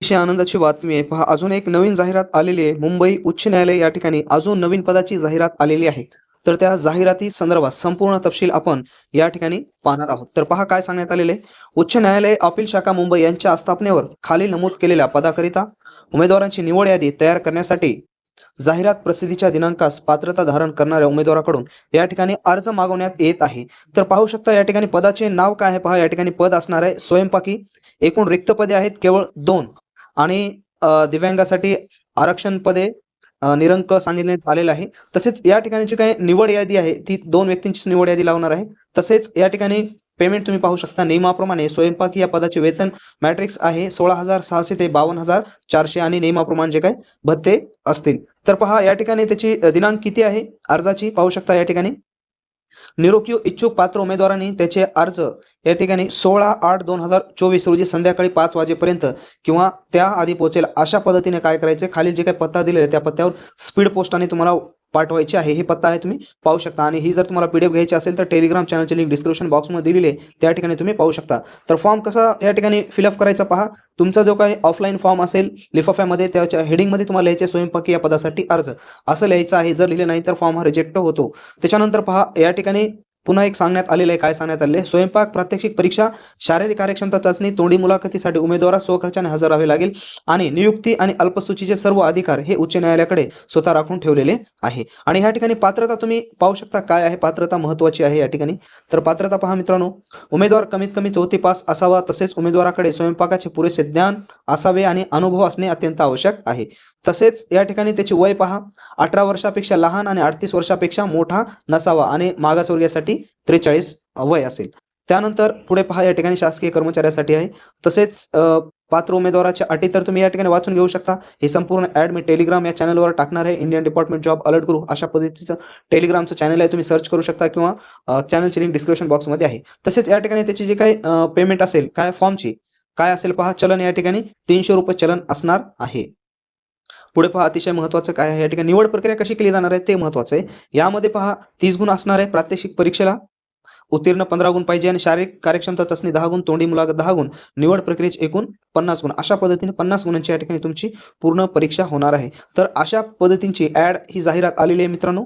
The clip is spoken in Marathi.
अतिशय आनंदाची बातमी आहे. पहा अजून एक नवीन जाहिरात आलेली आहे. मुंबई उच्च न्यायालय या ठिकाणी अजून नवीन पदाची जाहिरात आलेली आहे. तर त्या जाहिराती संदर्भात संपूर्ण तपशील आपण या ठिकाणी पाहणार आहोत. तर पहा काय सांगण्यात आलेले उच्च न्यायालय अपील शाखा मुंबई यांच्या आस्थापनेवर खाली नमूद केलेल्या पदाकरिता उमेदवारांची निवड यादी तयार करण्यासाठी जाहिरात प्रसिद्धीच्या दिनांकास पात्रता धारण करणाऱ्या उमेदवाराकडून या ठिकाणी अर्ज मागवण्यात येत आहे. तर पाहू शकता या ठिकाणी पदाचे नाव काय आहे? पहा या ठिकाणी पद असणार आहे स्वयंपाकी. एकूण रिक्त पदे आहेत केवळ दोन. आणि दिव्यांगासाठी आरक्षण पदे निरंक सांगितण्यात आलेलं आहे. तसेच या ठिकाणी जी काही निवड यादी आहे ती दोन व्यक्तींचीच निवड यादी लावणार आहे. तसेच या ठिकाणी पेमेंट तुम्ही पाहू शकता. नियमाप्रमाणे स्वयंपाकी या पदाचे वेतन मॅट्रिक्स आहे सोळा हजार सहाशे ते बावन्न हजार चारशे आणि नियमाप्रमाणे जे काय भत्ते असतील. तर पहा या ठिकाणी त्याची दिनांक किती आहे? अर्जाची पाहू शकता या ठिकाणी. निरोगी इच्छुक पात्र उमेदवारांनी त्याचे अर्ज या ठिकाणी सोळा आठ दोन हजार चोवीस रोजी संध्याकाळी पाच वाजेपर्यंत किंवा त्या आधी पोहोचेल अशा पद्धतीने काय करायचे? खाली जे काही पत्ता दिलेला आहे त्या पत्त्यावर स्पीड पोस्टाने तुम्हाला पाठवायची आहे हे पत्ता आहे तुम्ही पाहू शकता. आणि ही जर तुम्हाला पीडीएफ घ्यायची असेल तर टेलिग्राम चॅनलची लिंक डिस्क्रिप्शन बॉक्समध्ये दिलेली आहे. त्या ठिकाणी तुम्ही पाहू शकता. तर फॉर्म कसा या ठिकाणी फिलअप करायचा पहा. तुमचा जो काही ऑफलाईन फॉर्म असेल लिफाफ्यामध्ये त्याच्या हेडिंगमध्ये तुम्हाला लिहायचे स्वयंपाकी या पदासाठी अर्ज. असं लिहायचं आहे. जर लिहिलं नाही तर फॉर्म हा रिजेक्ट होतो. त्याच्यानंतर पहा या ठिकाणी पुन्हा एक सांगण्यात आलेलं आहे. काय सांगण्यात आले स्वयंपाक प्रात्यक्षिक परीक्षा शारीरिक कार्यक्षमता चाचणी तोंडी मुलाखतीसाठी उमेदवारास स्वखर्चाने हजर राहावे लागेल आणि नियुक्ती आणि अल्पसूचीचे सर्व अधिकार हे उच्च न्यायालयाकडे स्वतः राखून ठेवलेले आहे. आणि ह्या ठिकाणी पात्रता तुम्ही पाहू शकता. काय आहे? पात्रता महत्वाची आहे या ठिकाणी. तर पात्रता पहा मित्रांनो. उमेदवार कमीत कमी चौथी पास असावा तसेच उमेदवाराकडे स्वयंपाकाचे पुरेसे ज्ञान असावे आणि अनुभव असणे अत्यंत आवश्यक आहे. तसेच या ठिकाणी त्याची वय पहा. अठरा वर्षापेक्षा लहान आणि अडतीस वर्षापेक्षा मोठा नसावा आणि मागासवर्गीयासाठी त्रेचाळीस वय असेल. त्यानंतर पुढे पहा या ठिकाणी शासकीय कर्मचाऱ्यासाठी आहे. तसेच पात्र उमेदवाराच्या अटी तर तुम्ही या ठिकाणी वाचून घेऊ शकता. हे संपूर्ण ॲड मी टेलिग्राम या चॅनलवर टाकणार आहे. इंडियन डिपार्टमेंट जॉब अलर्ट करू अशा पद्धतीचं टेलिग्रामचं चॅनल आहे. तुम्ही सर्च करू शकता किंवा चॅनलची लिंक डिस्क्रिप्शन बॉक्समध्ये आहे. तसेच या ठिकाणी त्याची जी काही पेमेंट असेल काय फॉर्मची काय असेल पहा चलन या ठिकाणी तीनशे रुपये चलन असणार आहे. पुढे पहा अतिशय महत्त्वाचं काय आहे? या ठिकाणी निवड प्रक्रिया कशी केली जाणार आहे ते महत्त्वाचं आहे. यामध्ये पहा तीस गुण असणार आहे प्रात्यक्षिक परीक्षेला. उत्तीर्ण पंधरा गुण पाहिजे आणि शारीरिक कार्यक्षमता चाचणी दहा गुण तोंडी मुलाखत दहा गुण निवड प्रक्रियेचे एकूण पन्नास गुण. अशा पद्धतीने पन्नास गुणांची या ठिकाणी तुमची पूर्ण परीक्षा होणार आहे. तर अशा पद्धतींची ॲड ही जाहिरात आलेली आहे मित्रांनो.